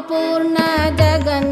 पूर्ण जगन्